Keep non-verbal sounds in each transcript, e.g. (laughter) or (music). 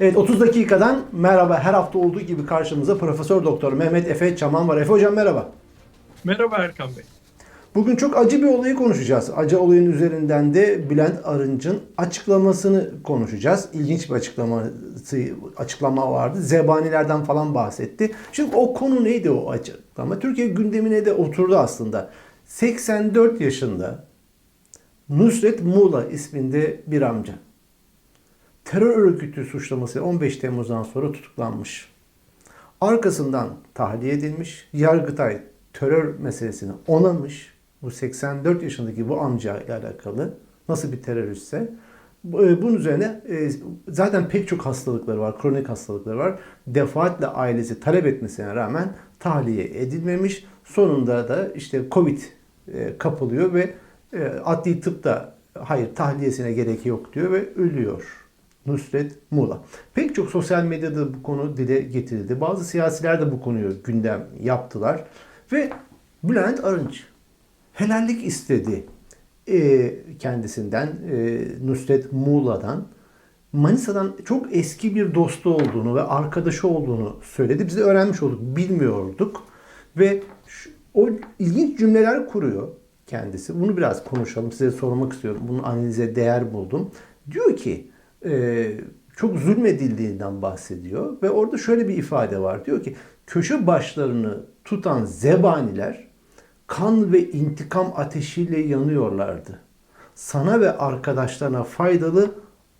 Evet 30 dakikadan merhaba her hafta olduğu gibi karşımıza Profesör Doktor Mehmet Efe Çaman var. Efe hocam merhaba. Merhaba Erkan Bey. Bugün çok acı bir olayı konuşacağız. Acı olayın üzerinden de Bülent Arınç'ın açıklamasını konuşacağız. İlginç bir açıklaması açıklama vardı. Zebanilerden falan bahsetti. Şimdi o konu neydi o açıklama? Türkiye gündemine de oturdu aslında. 84 yaşında Nusret Muğla isminde bir amca. Terör örgütü suçlamasıyla 15 Temmuz'dan sonra tutuklanmış. Arkasından tahliye edilmiş. Yargıtay terör meselesini onamış. Bu 84 yaşındaki bu amca ile alakalı nasıl bir teröristse e, bunun üzerine e, zaten pek çok hastalıkları var, kronik hastalıkları var. Defaatle ailesi talep etmesine rağmen tahliye edilmemiş. Sonunda da işte Covid e, kapılıyor ve adli tıp da hayır tahliyesine gerek yok diyor ve ölüyor. Nusret Muğla. Pek çok sosyal medyada bu konu dile getirildi. Bazı siyasiler de bu konuyu gündem yaptılar. Ve Bülent Arınç helallik istedi e, kendisinden, e, Nusret Muğla'dan. Manisa'dan çok eski bir dostu olduğunu ve arkadaşı olduğunu söyledi. Biz de öğrenmiş olduk, bilmiyorduk. Ve şu- o ilginç cümleler kuruyor kendisi. Bunu biraz konuşalım, size sormak istiyorum. Bunun analize değer buldum. Diyor ki, e, çok zulmedildiğinden bahsediyor ve orada şöyle bir ifade var. Diyor ki, köşe başlarını tutan zebaniler kan ve intikam ateşiyle yanıyorlardı. Sana ve arkadaşlarına faydalı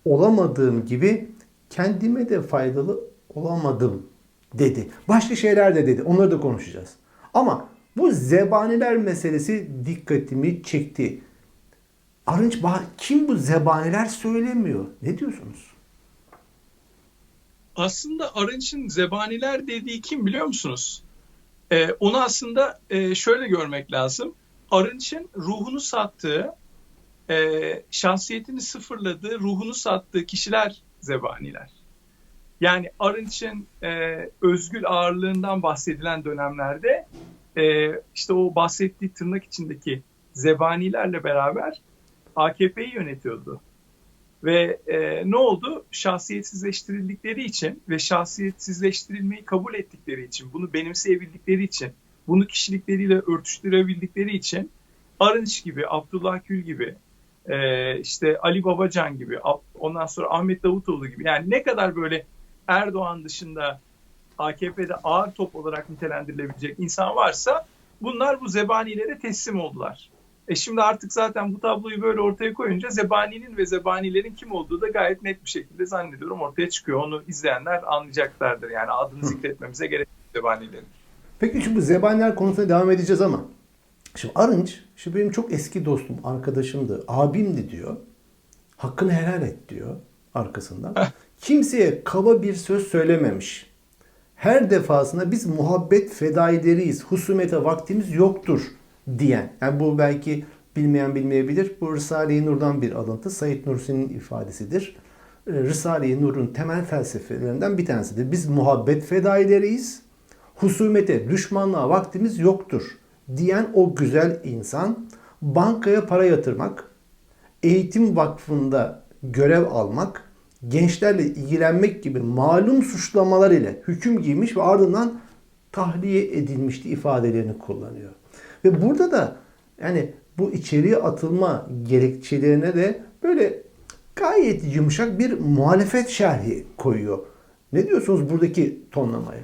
olamadığım gibi kendime de faydalı olamadım dedi. Başka şeyler de dedi. Onları da konuşacağız. Ama bu zebaniler meselesi dikkatimi çekti. Arınç Bah- kim bu zebaniler söylemiyor. Ne diyorsunuz? Aslında Arınç'ın zebaniler dediği kim biliyor musunuz? Ee, onu aslında e, şöyle görmek lazım. Arınç'ın ruhunu sattığı, e, şahsiyetini sıfırladığı, ruhunu sattığı kişiler zebaniler. Yani Arınç'ın e, özgül ağırlığından bahsedilen dönemlerde e, işte o bahsettiği tırnak içindeki zebanilerle beraber AKP'yi yönetiyordu. Ve e, ne oldu? Şahsiyetsizleştirildikleri için ve şahsiyetsizleştirilmeyi kabul ettikleri için, bunu benimseyebildikleri için, bunu kişilikleriyle örtüştürebildikleri için Arınç gibi, Abdullah Gül gibi, e, işte Ali Babacan gibi, ondan sonra Ahmet Davutoğlu gibi yani ne kadar böyle Erdoğan dışında AKP'de ağır top olarak nitelendirilebilecek insan varsa bunlar bu zebanilere teslim oldular. E şimdi artık zaten bu tabloyu böyle ortaya koyunca zebaninin ve zebanilerin kim olduğu da gayet net bir şekilde zannediyorum ortaya çıkıyor. Onu izleyenler anlayacaklardır. Yani adını zikretmemize gerek yok zebanilerin. Peki şimdi bu zebaniler konusuna devam edeceğiz ama şimdi Arınç, şimdi benim çok eski dostum, arkadaşımdı, abimdi diyor. Hakkını helal et diyor arkasından. (laughs) Kimseye kaba bir söz söylememiş. Her defasında biz muhabbet fedaileriyiz, husumete vaktimiz yoktur diyen. Yani bu belki bilmeyen bilmeyebilir. Bu Risale-i Nur'dan bir alıntı. Said Nursi'nin ifadesidir. Ee, Risale-i Nur'un temel felsefelerinden bir tanesidir. Biz muhabbet fedaileriyiz, husumete, düşmanlığa vaktimiz yoktur diyen o güzel insan bankaya para yatırmak, eğitim vakfında görev almak, gençlerle ilgilenmek gibi malum suçlamalar ile hüküm giymiş ve ardından tahliye edilmişti ifadelerini kullanıyor. Ve burada da yani bu içeriye atılma gerekçelerine de böyle gayet yumuşak bir muhalefet şerhi koyuyor. Ne diyorsunuz buradaki tonlamaya?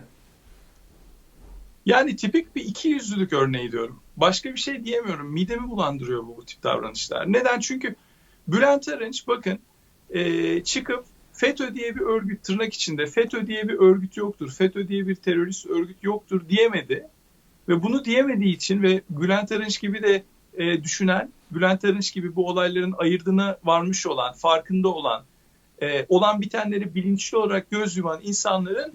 Yani tipik bir iki yüzlülük örneği diyorum. Başka bir şey diyemiyorum. Midemi bulandırıyor bu, bu tip davranışlar. Neden? Çünkü Bülent Arınç bakın e, çıkıp FETÖ diye bir örgüt tırnak içinde FETÖ diye bir örgüt yoktur. FETÖ diye bir terörist örgüt yoktur diyemedi. Ve bunu diyemediği için ve Bülent Arınç gibi de e, düşünen, Bülent Arınç gibi bu olayların ayırdığına varmış olan, farkında olan, e, olan bitenleri bilinçli olarak göz yuman insanların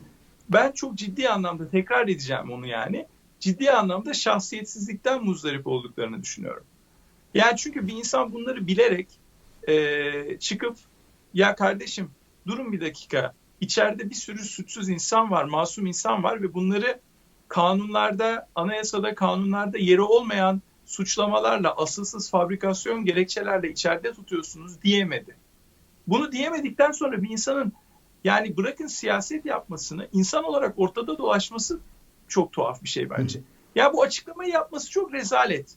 ben çok ciddi anlamda tekrar edeceğim onu yani. Ciddi anlamda şahsiyetsizlikten muzdarip olduklarını düşünüyorum. Yani çünkü bir insan bunları bilerek e, çıkıp ya kardeşim durun bir dakika içeride bir sürü suçsuz insan var, masum insan var ve bunları kanunlarda, anayasada, kanunlarda yeri olmayan suçlamalarla, asılsız fabrikasyon gerekçelerle içeride tutuyorsunuz diyemedi. Bunu diyemedikten sonra bir insanın Yani bırakın siyaset yapmasını, insan olarak ortada dolaşması çok tuhaf bir şey bence. Ya bu açıklamayı yapması çok rezalet.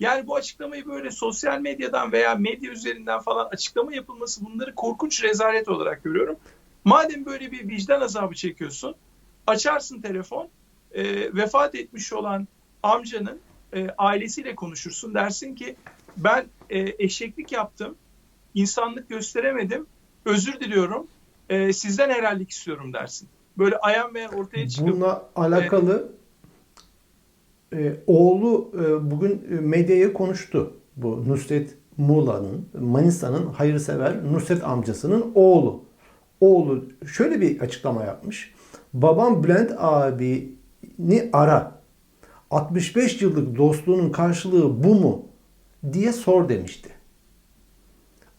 Yani bu açıklamayı böyle sosyal medyadan veya medya üzerinden falan açıklama yapılması bunları korkunç rezalet olarak görüyorum. Madem böyle bir vicdan azabı çekiyorsun, açarsın telefon, e, vefat etmiş olan amcanın e, ailesiyle konuşursun. Dersin ki ben e, eşeklik yaptım, insanlık gösteremedim, özür diliyorum, e, sizden helallik istiyorum dersin. Böyle ayan beyan ortaya çıkıp Bununla alakalı e, oğlu e, bugün e, medyaya konuştu. Bu Nusret Muğla'nın, Manisa'nın hayırsever Nusret amcasının oğlu. Oğlu şöyle bir açıklama yapmış. Babam Bülent abini ara. 65 yıllık dostluğunun karşılığı bu mu? diye sor demişti.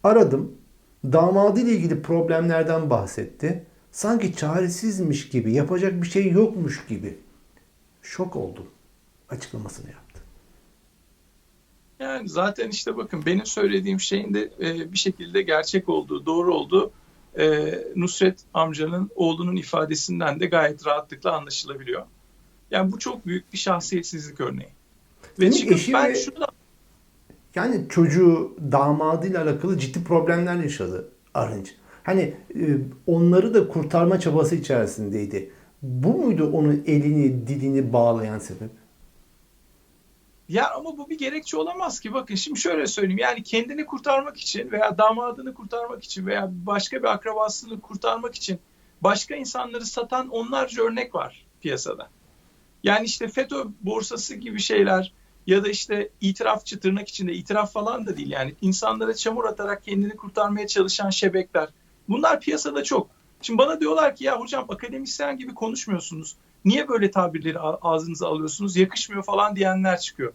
Aradım. Damadıyla ilgili problemlerden bahsetti. Sanki çaresizmiş gibi, yapacak bir şey yokmuş gibi. Şok oldum. Açıklamasını yaptı. Yani zaten işte bakın benim söylediğim şeyin de e, bir şekilde gerçek olduğu, doğru olduğu e, Nusret amcanın oğlunun ifadesinden de gayet rahatlıkla anlaşılabiliyor. Yani bu çok büyük bir şahsiyetsizlik örneği. Ve Senin çıkıp ben ve- şunu da Yani çocuğu damadıyla alakalı ciddi problemler yaşadı Arınç. Hani e, onları da kurtarma çabası içerisindeydi. Bu muydu onun elini dilini bağlayan sebep? Ya ama bu bir gerekçe olamaz ki. Bakın şimdi şöyle söyleyeyim. Yani kendini kurtarmak için veya damadını kurtarmak için veya başka bir akrabasını kurtarmak için başka insanları satan onlarca örnek var piyasada. Yani işte FETÖ borsası gibi şeyler ya da işte itirafçı tırnak içinde itiraf falan da değil yani insanlara çamur atarak kendini kurtarmaya çalışan şebekler. Bunlar piyasada çok. Şimdi bana diyorlar ki ya hocam akademisyen gibi konuşmuyorsunuz. Niye böyle tabirleri ağzınıza alıyorsunuz? Yakışmıyor falan diyenler çıkıyor.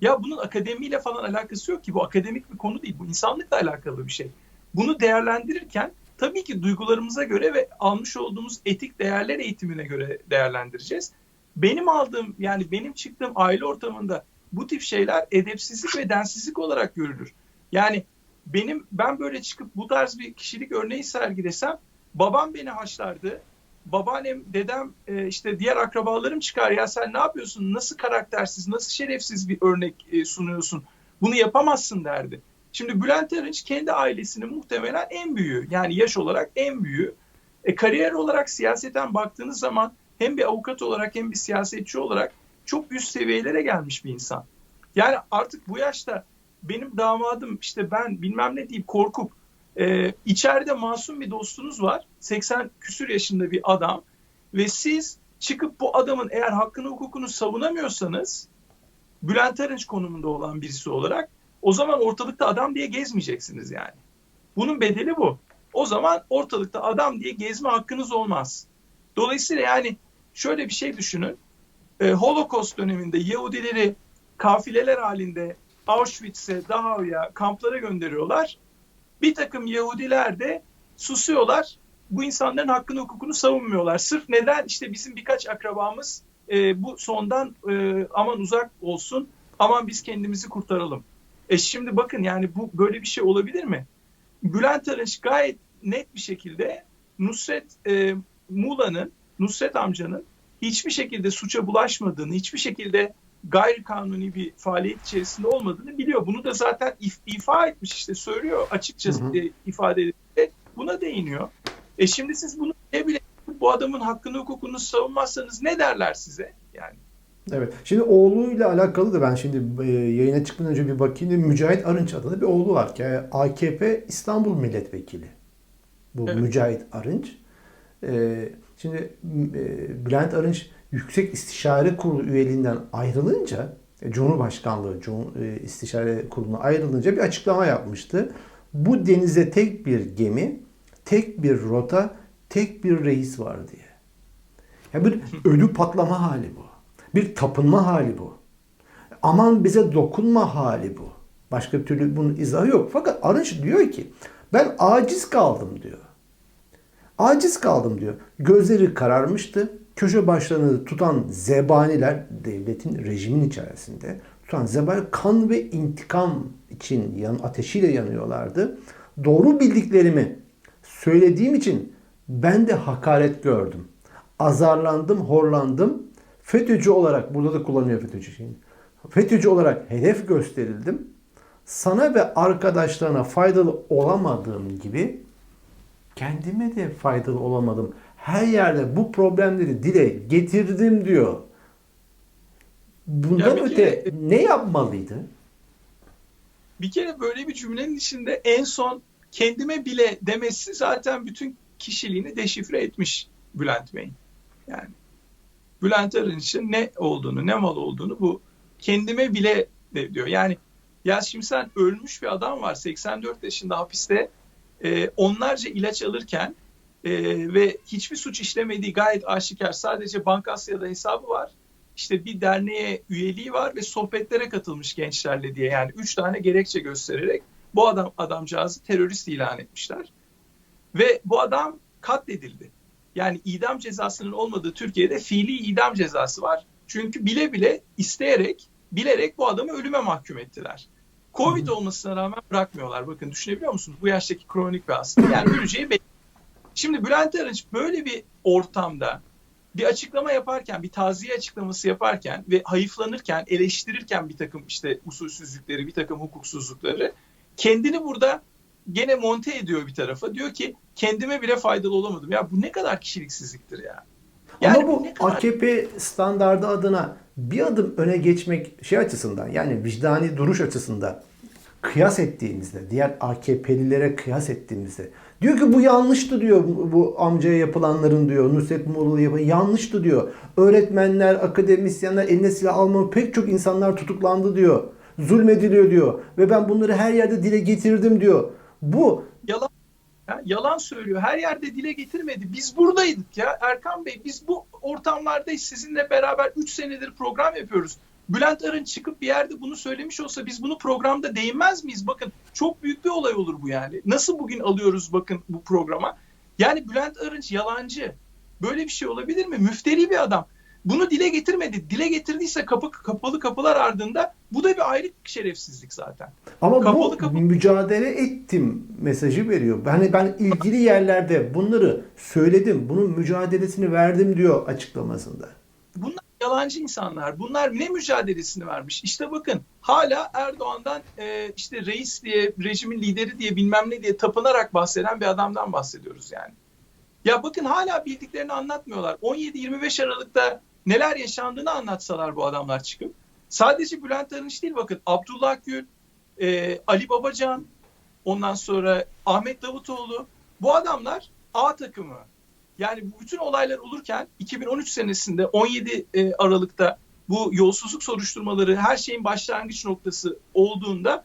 Ya bunun akademiyle falan alakası yok ki. Bu akademik bir konu değil. Bu insanlıkla alakalı bir şey. Bunu değerlendirirken tabii ki duygularımıza göre ve almış olduğumuz etik değerler eğitimine göre değerlendireceğiz. Benim aldığım yani benim çıktığım aile ortamında bu tip şeyler edepsizlik ve densizlik olarak görülür. Yani benim ben böyle çıkıp bu tarz bir kişilik örneği sergilesem babam beni haşlardı. Babaannem, dedem, e, işte diğer akrabalarım çıkar ya sen ne yapıyorsun? Nasıl karaktersiz, nasıl şerefsiz bir örnek e, sunuyorsun? Bunu yapamazsın derdi. Şimdi Bülent Arınç kendi ailesinin muhtemelen en büyüğü. Yani yaş olarak en büyüğü. E, kariyer olarak siyaseten baktığınız zaman hem bir avukat olarak hem bir siyasetçi olarak çok üst seviyelere gelmiş bir insan. Yani artık bu yaşta benim damadım işte ben bilmem ne deyip korkup e, içeride masum bir dostunuz var. 80 küsür yaşında bir adam ve siz çıkıp bu adamın eğer hakkını hukukunu savunamıyorsanız Bülent Arınç konumunda olan birisi olarak o zaman ortalıkta adam diye gezmeyeceksiniz yani. Bunun bedeli bu. O zaman ortalıkta adam diye gezme hakkınız olmaz. Dolayısıyla yani şöyle bir şey düşünün. E, Holocaust döneminde Yahudileri kafileler halinde Auschwitz'e, Dachau'ya, kamplara gönderiyorlar. Bir takım Yahudiler de susuyorlar. Bu insanların hakkını hukukunu savunmuyorlar. Sırf neden? İşte bizim birkaç akrabamız e, bu sondan e, aman uzak olsun, aman biz kendimizi kurtaralım. E şimdi bakın yani bu böyle bir şey olabilir mi? Bülent Arınç gayet net bir şekilde Nusret e, Muğla'nın, Nusret amcanın hiçbir şekilde suça bulaşmadığını, hiçbir şekilde gayri kanuni bir faaliyet içerisinde olmadığını biliyor. Bunu da zaten if, ifa etmiş işte söylüyor açıkça Hı hı. e, ifade edildi. Buna değiniyor. E şimdi siz bunu ne bile bu adamın hakkını hukukunu savunmazsanız ne derler size? Yani Evet. Şimdi oğluyla alakalı da ben şimdi e, yayına çıkmadan önce bir bakayım. Mücahit Arınç adında bir oğlu var ki AKP İstanbul Milletvekili. Bu Evet. Mücahit Arınç. E, şimdi e, Bülent Arınç Yüksek İstişare Kurulu üyeliğinden ayrılınca e, Cumhurbaşkanlığı Cum- e, İstişare Kurulu'na ayrılınca bir açıklama yapmıştı. Bu denize tek bir gemi, tek bir rota, tek bir reis var diye. Ya bir ölü patlama hali bu. Bir tapınma hali bu. Aman bize dokunma hali bu. Başka bir türlü bunun izahı yok. Fakat Arınç diyor ki ben aciz kaldım diyor. Aciz kaldım diyor. Gözleri kararmıştı. Köşe başlarını tutan zebaniler devletin rejimin içerisinde tutan zebaniler kan ve intikam için yan, ateşiyle yanıyorlardı. Doğru bildiklerimi söylediğim için Ben de hakaret gördüm. Azarlandım, horlandım. FETÖ'cü olarak, burada da kullanıyor FETÖ'cü şeyini. FETÖ'cü olarak hedef gösterildim. Sana ve arkadaşlarına faydalı olamadığım gibi kendime de faydalı olamadım. Her yerde bu problemleri dile getirdim diyor. Bundan Ya öte kere- ne yapmalıydı? Bir kere böyle bir cümlenin içinde en son kendime bile demesi zaten bütün kişiliğini deşifre etmiş Bülent Bey'in. Yani Bülent Arınç'ın ne olduğunu, ne mal olduğunu bu kendime bile diyor. Yani ya şimdi sen ölmüş bir adam var 84 yaşında hapiste e, onlarca ilaç alırken e, ve hiçbir suç işlemediği gayet aşikar sadece Bankasya'da hesabı var. İşte bir derneğe üyeliği var ve sohbetlere katılmış gençlerle diye yani üç tane gerekçe göstererek bu adam adamcağızı terörist ilan etmişler. Ve bu adam katledildi. Yani idam cezasının olmadığı Türkiye'de fiili idam cezası var. Çünkü bile bile isteyerek, bilerek bu adamı ölüme mahkum ettiler. Covid olmasına rağmen bırakmıyorlar. Bakın düşünebiliyor musunuz? Bu yaştaki kronik bir hasta. Yani öleceği belli. Şimdi Bülent Arınç böyle bir ortamda bir açıklama yaparken, bir taziye açıklaması yaparken ve hayıflanırken, eleştirirken bir takım işte usulsüzlükleri, bir takım hukuksuzlukları kendini burada gene monte ediyor bir tarafa. Diyor ki kendime bile faydalı olamadım. Ya bu ne kadar kişiliksizliktir ya. Ama bu kadar- AKP standardı adına bir adım öne geçmek şey açısından yani vicdani duruş açısından kıyas ettiğimizde diğer AKP'lilere kıyas ettiğimizde diyor ki bu yanlıştı diyor bu amcaya yapılanların diyor Nusret Moğol'u yapılan yanlıştı diyor. Öğretmenler, akademisyenler eline silah almayan pek çok insanlar tutuklandı diyor. Zulmediliyor diyor ve ben bunları her yerde dile getirdim diyor. Bu ya, yalan söylüyor. Her yerde dile getirmedi. Biz buradaydık ya Erkan Bey. Biz bu ortamlardayız. Sizinle beraber 3 senedir program yapıyoruz. Bülent Arınç çıkıp bir yerde bunu söylemiş olsa biz bunu programda değinmez miyiz? Bakın çok büyük bir olay olur bu yani. Nasıl bugün alıyoruz bakın bu programa? Yani Bülent Arınç yalancı. Böyle bir şey olabilir mi? Müfteri bir adam. Bunu dile getirmedi. Dile getirdiyse kapı kapalı kapılar ardında bu da bir ayrı şerefsizlik zaten. Ama Kapalı bu kapalı. mücadele ettim mesajı veriyor. Yani ben ilgili yerlerde bunları söyledim, bunun mücadelesini verdim diyor açıklamasında. Bunlar yalancı insanlar. Bunlar ne mücadelesini vermiş? İşte bakın hala Erdoğan'dan e, işte reis diye, rejimin lideri diye bilmem ne diye tapınarak bahseden bir adamdan bahsediyoruz yani. Ya bakın hala bildiklerini anlatmıyorlar. 17-25 Aralık'ta neler yaşandığını anlatsalar bu adamlar çıkıp. Sadece Bülent Arınç değil bakın Abdullah Gül, e, Ali Babacan, ondan sonra Ahmet Davutoğlu. Bu adamlar A takımı. Yani bütün olaylar olurken 2013 senesinde 17 e, Aralık'ta bu yolsuzluk soruşturmaları her şeyin başlangıç noktası olduğunda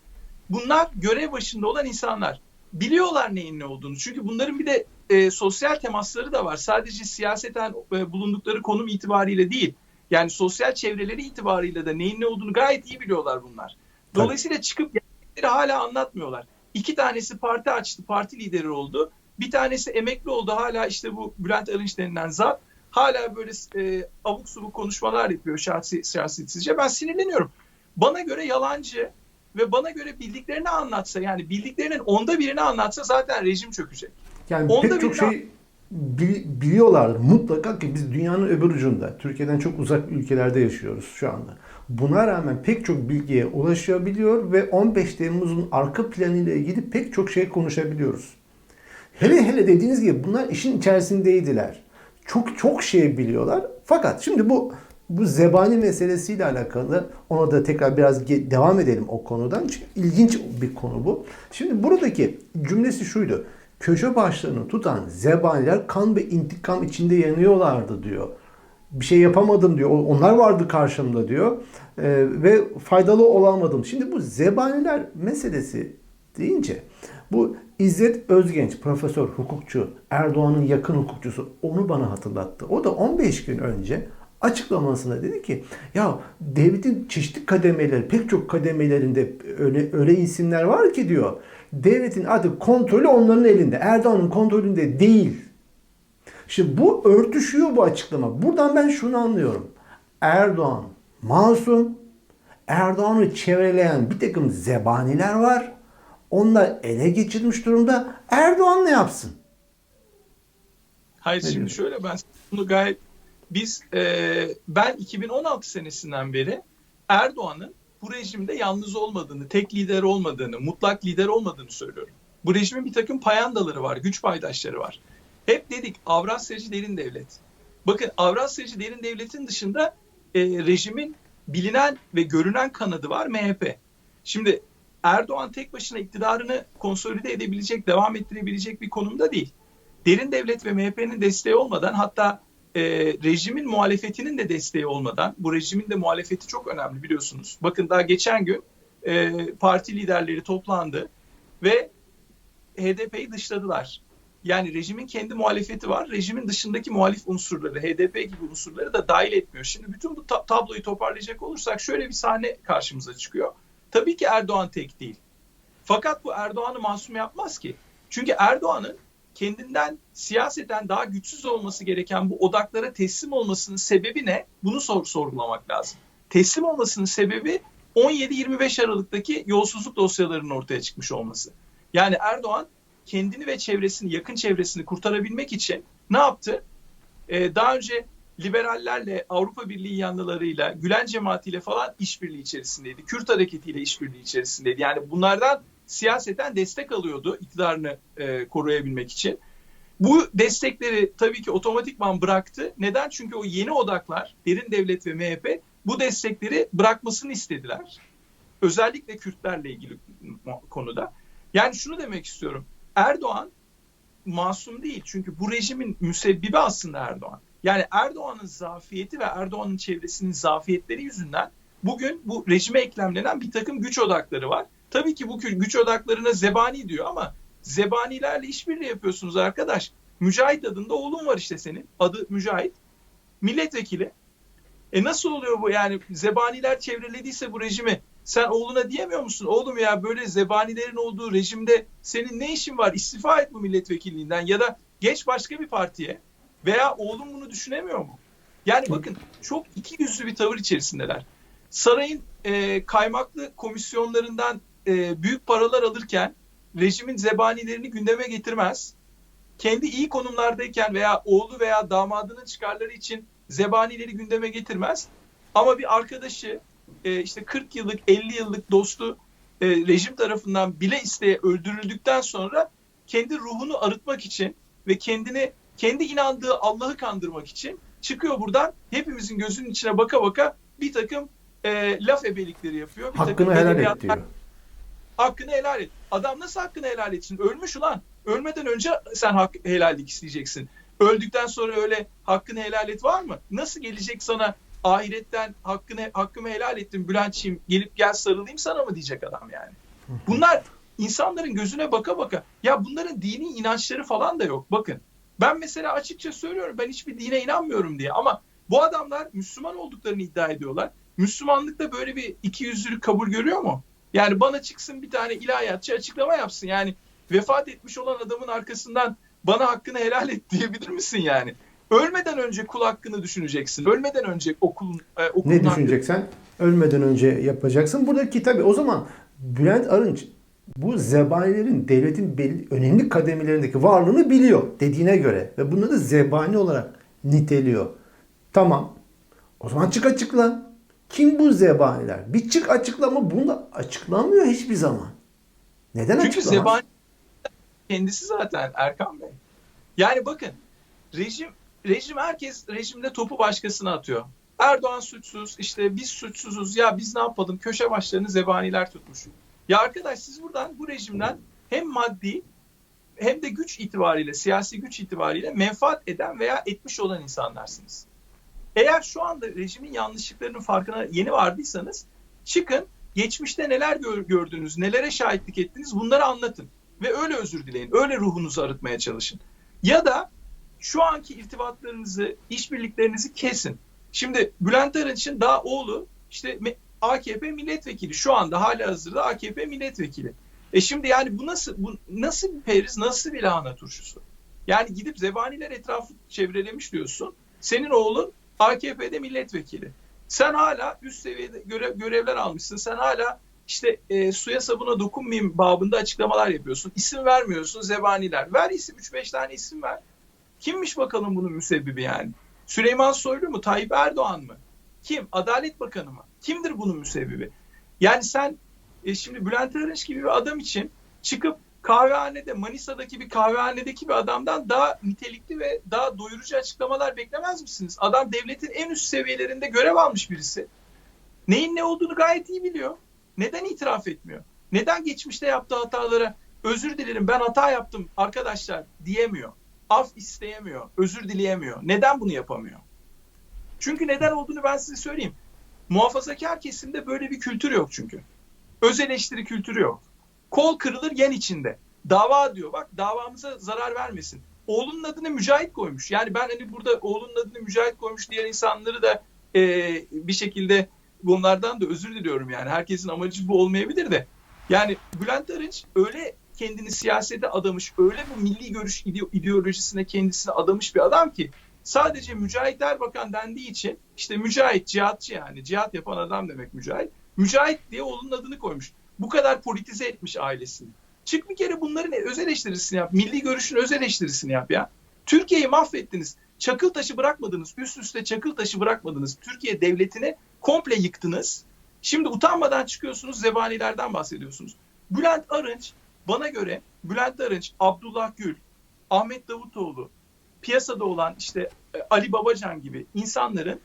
bunlar görev başında olan insanlar. Biliyorlar neyin ne olduğunu. Çünkü bunların bir de e, sosyal temasları da var. Sadece siyaseten e, bulundukları konum itibariyle değil. Yani sosyal çevreleri itibariyle de neyin ne olduğunu gayet iyi biliyorlar bunlar. Dolayısıyla çıkıp gerçekleri hala anlatmıyorlar. İki tanesi parti açtı, parti lideri oldu. Bir tanesi emekli oldu hala işte bu Bülent Arınç denilen zat. Hala böyle e, abuk subuk konuşmalar yapıyor şahsi, siyasetsizce. Ben sinirleniyorum. Bana göre yalancı ve bana göre bildiklerini anlatsa yani bildiklerinin onda birini anlatsa zaten rejim çökecek. Yani Onda pek çok şey bi- biliyorlar mutlaka ki biz dünyanın öbür ucunda, Türkiye'den çok uzak ülkelerde yaşıyoruz şu anda. Buna rağmen pek çok bilgiye ulaşabiliyor ve 15 Temmuz'un arka planıyla ilgili pek çok şey konuşabiliyoruz. Hele hele dediğiniz gibi bunlar işin içerisindeydiler. Çok çok şey biliyorlar. Fakat şimdi bu bu zebani meselesiyle alakalı ona da tekrar biraz devam edelim o konudan. Çünkü ilginç bir konu bu. Şimdi buradaki cümlesi şuydu. Köşe başlarını tutan zebaniler kan ve intikam içinde yanıyorlardı diyor. Bir şey yapamadım diyor. Onlar vardı karşımda diyor. Ee, ve faydalı olamadım. Şimdi bu zebaniler meselesi deyince bu İzzet Özgenç, profesör, hukukçu, Erdoğan'ın yakın hukukçusu onu bana hatırlattı. O da 15 gün önce açıklamasında dedi ki ya devletin çeşitli kademeleri, pek çok kademelerinde öyle, öyle isimler var ki diyor. Devletin artık kontrolü onların elinde. Erdoğan'ın kontrolünde değil. Şimdi bu örtüşüyor bu açıklama. Buradan ben şunu anlıyorum. Erdoğan masum. Erdoğan'ı çevreleyen bir takım zebaniler var. Onlar ele geçirmiş durumda. Erdoğan ne yapsın? Hayır Ne şimdi diyorsun? şöyle ben bunu gayet biz e, ben 2016 senesinden beri Erdoğan'ın bu rejimde yalnız olmadığını, tek lider olmadığını, mutlak lider olmadığını söylüyorum. Bu rejimin bir takım payandaları var, güç paydaşları var. Hep dedik Avrasyacı derin devlet. Bakın Avrasyacı derin devletin dışında e, rejimin bilinen ve görünen kanadı var MHP. Şimdi Erdoğan tek başına iktidarını konsolide edebilecek, devam ettirebilecek bir konumda değil. Derin devlet ve MHP'nin desteği olmadan hatta e, rejimin muhalefetinin de desteği olmadan, bu rejimin de muhalefeti çok önemli biliyorsunuz. Bakın daha geçen gün e, parti liderleri toplandı ve HDP'yi dışladılar. Yani rejimin kendi muhalefeti var. Rejimin dışındaki muhalif unsurları, HDP gibi unsurları da dahil etmiyor. Şimdi bütün bu ta- tabloyu toparlayacak olursak şöyle bir sahne karşımıza çıkıyor. Tabii ki Erdoğan tek değil. Fakat bu Erdoğan'ı masum yapmaz ki. Çünkü Erdoğan'ın kendinden siyaseten daha güçsüz olması gereken bu odaklara teslim olmasının sebebi ne? Bunu sor sorgulamak lazım. Teslim olmasının sebebi 17-25 Aralık'taki yolsuzluk dosyalarının ortaya çıkmış olması. Yani Erdoğan kendini ve çevresini, yakın çevresini kurtarabilmek için ne yaptı? Ee, daha önce liberallerle, Avrupa Birliği yanlılarıyla, Gülen cemaatiyle falan işbirliği içerisindeydi. Kürt hareketiyle işbirliği içerisindeydi. Yani bunlardan siyaseten destek alıyordu iktidarını e, koruyabilmek için. Bu destekleri tabii ki otomatikman bıraktı. Neden? Çünkü o yeni odaklar, derin devlet ve MHP bu destekleri bırakmasını istediler. Özellikle Kürtlerle ilgili konuda. Yani şunu demek istiyorum. Erdoğan masum değil. Çünkü bu rejimin müsebbibi aslında Erdoğan. Yani Erdoğan'ın zafiyeti ve Erdoğan'ın çevresinin zafiyetleri yüzünden bugün bu rejime eklemlenen bir takım güç odakları var. Tabii ki bu güç odaklarına zebani diyor ama zebanilerle işbirliği yapıyorsunuz arkadaş. Mücahit adında oğlun var işte senin. Adı Mücahit. Milletvekili. E nasıl oluyor bu yani zebaniler çevrelediyse bu rejimi sen oğluna diyemiyor musun? Oğlum ya böyle zebanilerin olduğu rejimde senin ne işin var? İstifa et bu milletvekilliğinden ya da geç başka bir partiye veya oğlum bunu düşünemiyor mu? Yani bakın çok iki yüzlü bir tavır içerisindeler. Sarayın e, kaymaklı komisyonlarından e, büyük paralar alırken rejimin zebanilerini gündeme getirmez. Kendi iyi konumlardayken veya oğlu veya damadının çıkarları için zebanileri gündeme getirmez. Ama bir arkadaşı e, işte 40 yıllık 50 yıllık dostu e, rejim tarafından bile isteye öldürüldükten sonra kendi ruhunu arıtmak için ve kendini kendi inandığı Allah'ı kandırmak için çıkıyor buradan hepimizin gözünün içine baka baka bir takım e, laf ebelikleri yapıyor. Bir Hakkını takım helal et diyor. Hakkını helal et. Adam nasıl hakkını helal etsin? Ölmüş ulan. Ölmeden önce sen hak helallik isteyeceksin. Öldükten sonra öyle hakkını helal et var mı? Nasıl gelecek sana ahiretten hakkını hakkımı helal ettim Bülent'ciğim gelip gel sarılayım sana mı diyecek adam yani. Bunlar insanların gözüne baka baka ya bunların dini inançları falan da yok. Bakın ben mesela açıkça söylüyorum ben hiçbir dine inanmıyorum diye ama bu adamlar Müslüman olduklarını iddia ediyorlar. Müslümanlıkta böyle bir ikiyüzlülük kabul görüyor mu? Yani bana çıksın bir tane ilahiyatçı açıklama yapsın. Yani vefat etmiş olan adamın arkasından bana hakkını helal et diyebilir misin yani? Ölmeden önce kul hakkını düşüneceksin. Ölmeden önce okulun, e, okulun Ne hakkını- düşüneceksen ölmeden önce yapacaksın. Buradaki tabii o zaman Bülent Arınç bu zebanilerin devletin belli, önemli kademelerindeki varlığını biliyor dediğine göre ve bunları zebani olarak niteliyor. Tamam. O zaman çık açıkla. Kim bu zebaniler? Bir çık açıklama bunu açıklamıyor hiçbir zaman. Neden Çünkü açıklamaz? zebani kendisi zaten Erkan Bey. Yani bakın rejim rejim herkes rejimde topu başkasına atıyor. Erdoğan suçsuz, işte biz suçsuzuz ya biz ne yapalım köşe başlarını zebaniler tutmuş. Ya arkadaş siz buradan bu rejimden hem maddi hem de güç itibariyle, siyasi güç itibariyle menfaat eden veya etmiş olan insanlarsınız. Eğer şu anda rejimin yanlışlıklarının farkına yeni vardıysanız çıkın geçmişte neler gör- gördünüz, nelere şahitlik ettiniz bunları anlatın. Ve öyle özür dileyin, öyle ruhunuzu arıtmaya çalışın. Ya da şu anki irtibatlarınızı, işbirliklerinizi kesin. Şimdi Bülent Arınç'ın daha oğlu işte AKP milletvekili. Şu anda hala hazırda AKP milletvekili. E şimdi yani bu nasıl bu nasıl bir periz, nasıl bir lahana turşusu? Yani gidip zebaniler etrafı çevrelemiş diyorsun. Senin oğlun AKP'de milletvekili. Sen hala üst seviyede görev, görevler almışsın. Sen hala işte e, suya sabuna dokunmayayım babında açıklamalar yapıyorsun. İsim vermiyorsun zebaniler. Ver isim 3-5 tane isim ver. Kimmiş bakalım bunun müsebbibi yani? Süleyman Soylu mu? Tayyip Erdoğan mı? Kim? Adalet Bakanı mı? Kimdir bunun müsebbibi? Yani sen e, şimdi Bülent Arınç gibi bir adam için çıkıp kahvehanede, Manisa'daki bir kahvehanedeki bir adamdan daha nitelikli ve daha doyurucu açıklamalar beklemez misiniz? Adam devletin en üst seviyelerinde görev almış birisi. Neyin ne olduğunu gayet iyi biliyor. Neden itiraf etmiyor? Neden geçmişte yaptığı hatalara özür dilerim ben hata yaptım arkadaşlar diyemiyor. Af isteyemiyor, özür dileyemiyor. Neden bunu yapamıyor? Çünkü neden olduğunu ben size söyleyeyim. Muhafazakar kesimde böyle bir kültür yok çünkü. Öz eleştiri kültürü yok. Kol kırılır yen içinde. Dava diyor bak davamıza zarar vermesin. Oğlunun adını Mücahit koymuş. Yani ben hani burada oğlunun adını Mücahit koymuş diğer insanları da e, bir şekilde bunlardan da özür diliyorum yani. Herkesin amacı bu olmayabilir de. Yani Bülent Arınç öyle kendini siyasete adamış, öyle bu milli görüş ide- ideolojisine kendisini adamış bir adam ki sadece Mücahit Erbakan dendiği için işte Mücahit, cihatçı yani cihat yapan adam demek Mücahit. Mücahit diye oğlunun adını koymuş. Bu kadar politize etmiş ailesini. Çık bir kere bunların öz eleştirisini yap. Milli görüşün öz eleştirisini yap ya. Türkiye'yi mahvettiniz. Çakıl taşı bırakmadınız. Üst üste çakıl taşı bırakmadınız. Türkiye devletini komple yıktınız. Şimdi utanmadan çıkıyorsunuz zebanilerden bahsediyorsunuz. Bülent Arınç bana göre Bülent Arınç, Abdullah Gül, Ahmet Davutoğlu, piyasada olan işte e, Ali Babacan gibi insanların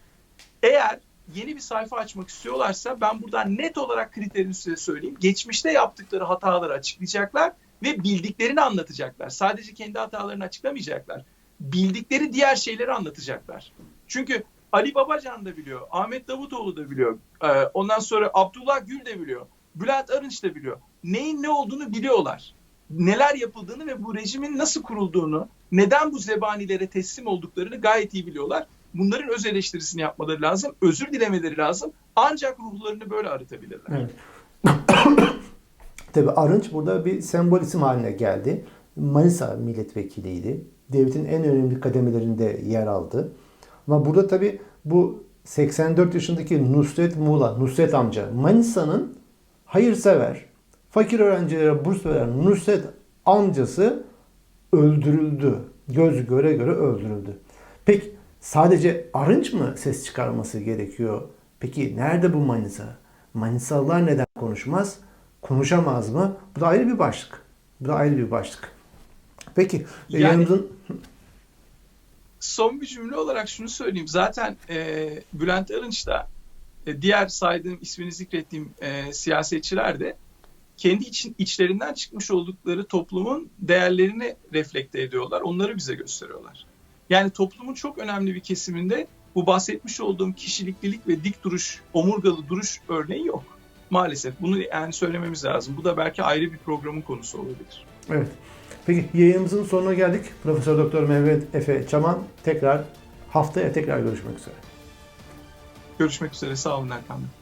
eğer yeni bir sayfa açmak istiyorlarsa ben buradan net olarak kriterini size söyleyeyim. Geçmişte yaptıkları hataları açıklayacaklar ve bildiklerini anlatacaklar. Sadece kendi hatalarını açıklamayacaklar. Bildikleri diğer şeyleri anlatacaklar. Çünkü Ali Babacan da biliyor, Ahmet Davutoğlu da biliyor, e, ondan sonra Abdullah Gül de biliyor, Bülent Arınç da biliyor. Neyin ne olduğunu biliyorlar. Neler yapıldığını ve bu rejimin nasıl kurulduğunu, neden bu zebanilere teslim olduklarını gayet iyi biliyorlar. Bunların öz eleştirisini yapmaları lazım, özür dilemeleri lazım. Ancak ruhlarını böyle arıtabilirler. Evet. (coughs) Tabii Arınç burada bir sembol isim haline geldi. Manisa milletvekiliydi. Devletin en önemli kademelerinde yer aldı. Ama burada tabii bu 84 yaşındaki Nusret Muğla, Nusret amca Manisa'nın hayırsever, fakir öğrencilere burs veren Nusret amcası öldürüldü. Göz göre göre öldürüldü. Peki sadece Arınç mı ses çıkarması gerekiyor? Peki nerede bu Manisa? Manisalılar neden konuşmaz? Konuşamaz mı? Bu da ayrı bir başlık. Bu da ayrı bir başlık. Peki Yani- yanımızın Son bir cümle olarak şunu söyleyeyim. Zaten e, Bülent Arınç da e, diğer saydığım ismini zikrettiğim e, siyasetçiler de kendi için içlerinden çıkmış oldukları toplumun değerlerini reflekte ediyorlar. Onları bize gösteriyorlar. Yani toplumun çok önemli bir kesiminde bu bahsetmiş olduğum kişiliklilik ve dik duruş, omurgalı duruş örneği yok. Maalesef bunu yani söylememiz lazım. Bu da belki ayrı bir programın konusu olabilir. Evet. Peki yayınımızın sonuna geldik. Profesör Doktor Mehmet Efe Çaman tekrar haftaya tekrar görüşmek üzere. Görüşmek üzere. Sağ olun Erkan Bey.